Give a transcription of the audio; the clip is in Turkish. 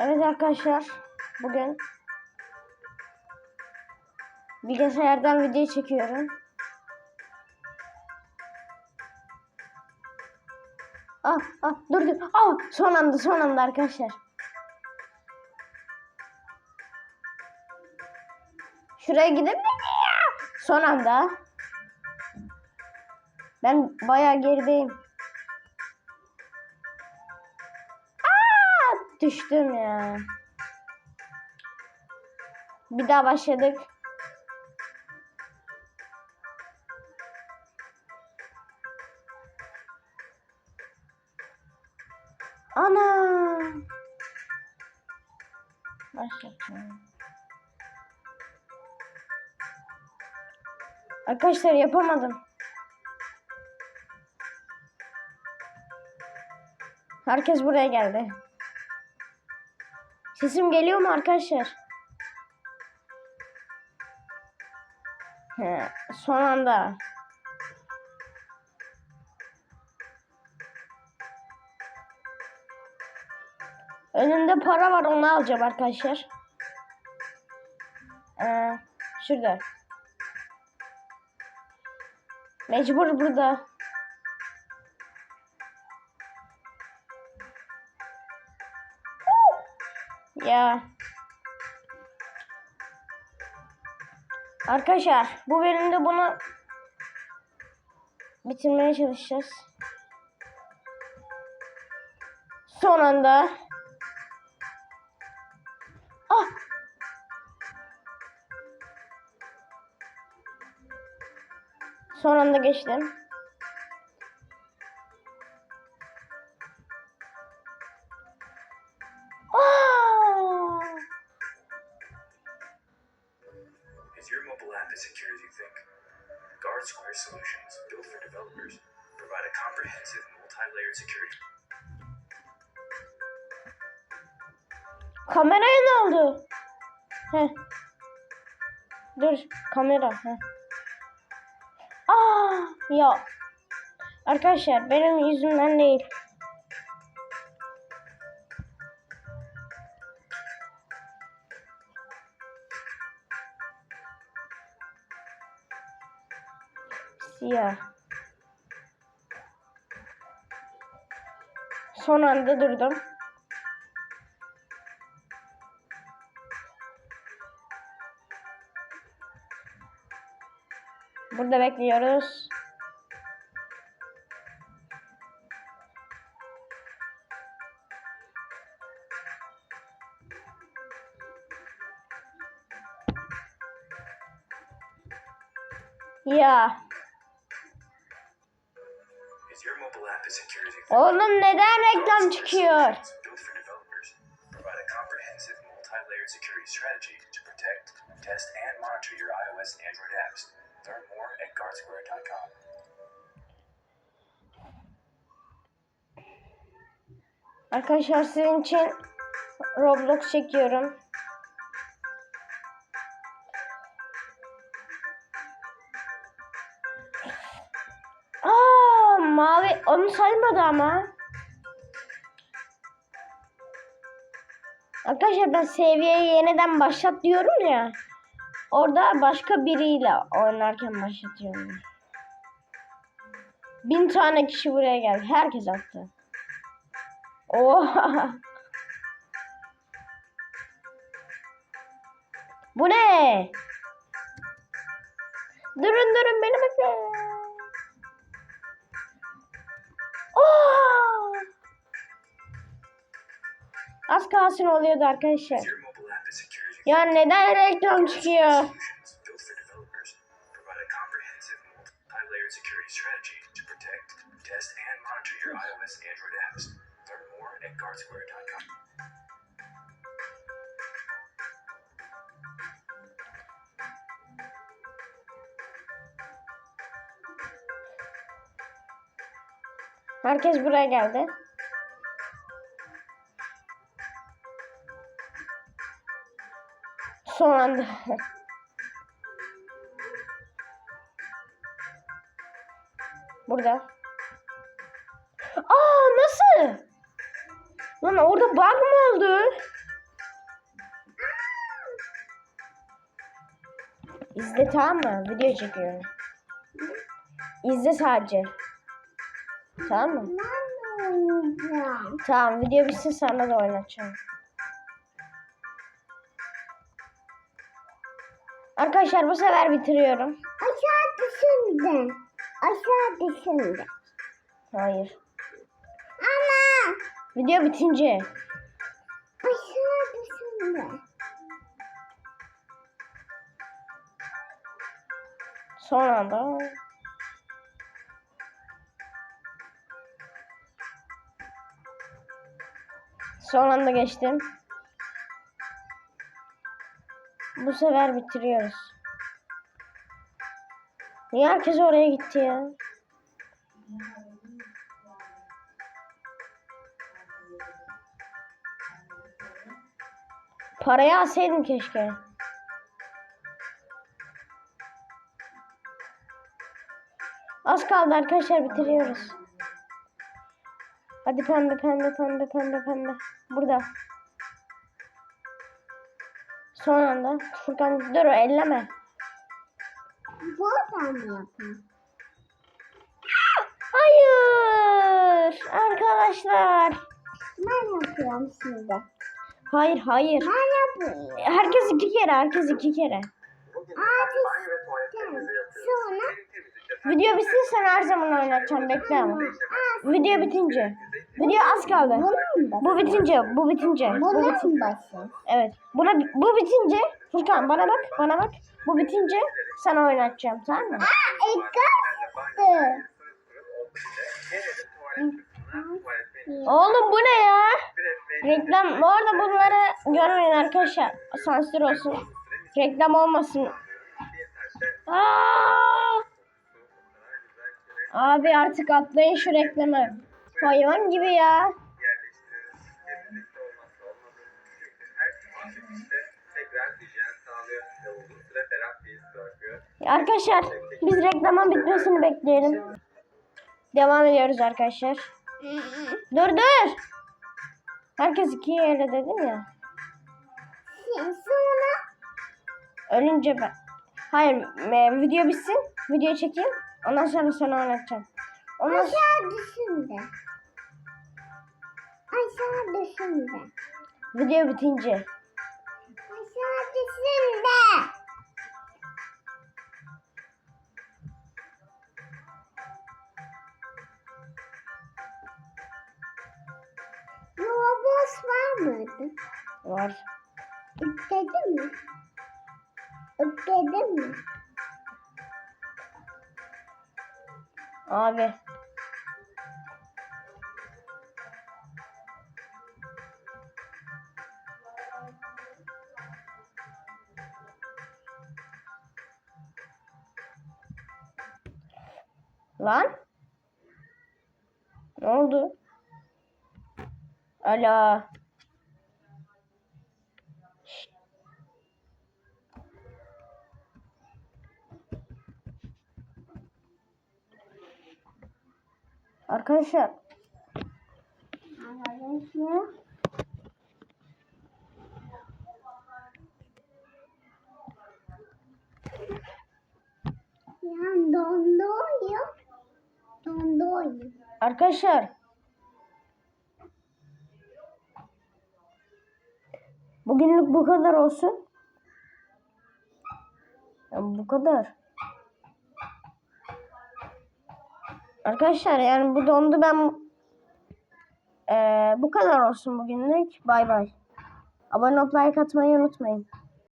Evet arkadaşlar bugün bilgisayardan video çekiyorum. Ah ah dur dur. Ah son anda son anda arkadaşlar. Şuraya gidip son anda. Ben bayağı gerideyim. Düştüm ya. Bir daha başladık. Ana. Başlatıyorum. Arkadaşlar yapamadım. Herkes buraya geldi. Sesim geliyor mu arkadaşlar? He, son anda. Önümde para var onu alacağım arkadaşlar. Ee, şurada. Mecbur burada. Ya. Arkadaşlar bu bölümde bunu bitirmeye çalışacağız. Son anda. Ah. Son anda geçtim. Kameraya ne oldu? Heh. Dur kamera. Heh. Aa ya. Arkadaşlar benim yüzümden değil. Siyah. Son anda durdum. Burada bekliyoruz. Ya Learn more at guardsquare.com. Arkadaşlar sizin için Roblox çekiyorum. Onu saymadı ama. Arkadaşlar ben seviyeyi yeniden başlat diyorum ya. Orada başka biriyle oynarken başlatıyorum. Bin tane kişi buraya geldi. Herkes attı. Oha. Bu ne? Durun durun beni bekle. Oh! Az kalsın oluyordu arkadaşlar. Ya neden reklam çıkıyor? Test, and monitor your iOS and Android apps. Learn more at guardsquare.com. Herkes buraya geldi. Son anda. Burada. Aa nasıl? Lan orada bug mı oldu? İzle tamam mı? Video çekiyorum. İzle sadece. Tamam mı? Ben de oynayacağım. Tamam video bitsin sana da oynatacağım. Arkadaşlar bu sefer bitiriyorum. Aşağı düşündü. Aşağı düşündü. Hayır. Ama Video bitince. aşağı düşündü. Son anda. Son anda geçtim. Bu sefer bitiriyoruz. Niye herkes oraya gitti ya? Parayı alsaydım keşke. Az kaldı arkadaşlar bitiriyoruz. Hadi pembe pembe pembe pembe pembe. Burada. Son anda. Furkan dur elleme. Buradan mı yapayım? Hayır. Arkadaşlar. Ben yapıyorum şimdi. Hayır hayır. Ben yapıyorum. Herkes iki kere. Herkes iki kere. Abi. Sonra Video bitsin sen her zaman oynatacağım. Bekle ama. Video bitince. Video az kaldı. Bu bitince. Bu bitince. Bu Bunun bitince. başı. Evet. Buna, bu bitince Furkan bana bak. Bana bak. Bu bitince sana oynatacağım. Tamam mı? Aa, ekastı. Oğlum bu ne ya? Reklam. Bu arada bunları görmeyin arkadaşlar. Sansür olsun. Reklam olmasın. Aa! Abi artık atlayın şu reklamı. Hayvan gibi ya. Arkadaşlar biz reklamın bitmesini bekleyelim. Devam ediyoruz arkadaşlar. Dur dur. Herkes iki yere dedim ya. Sonra Ölünce ben. Hayır e, video bitsin. Video çekeyim. Ondan sonra sana anlatacağım. Ondan aşağı düşündü. Aşağı düşündü. Video bitince. Düşündü. Robos var mıydı? Var. Üpledin mi? Üpledin mi? Abi. Lan? Ne oldu? Şşt. Arkadaşlar Arkadaşlar. Ya dondu oyun. Arkadaşlar. Bugünlük bu kadar olsun. Ya bu kadar. Arkadaşlar yani bu dondu ben Ee, bu kadar olsun bugünlük. Bay bay. Abone olup like atmayı unutmayın.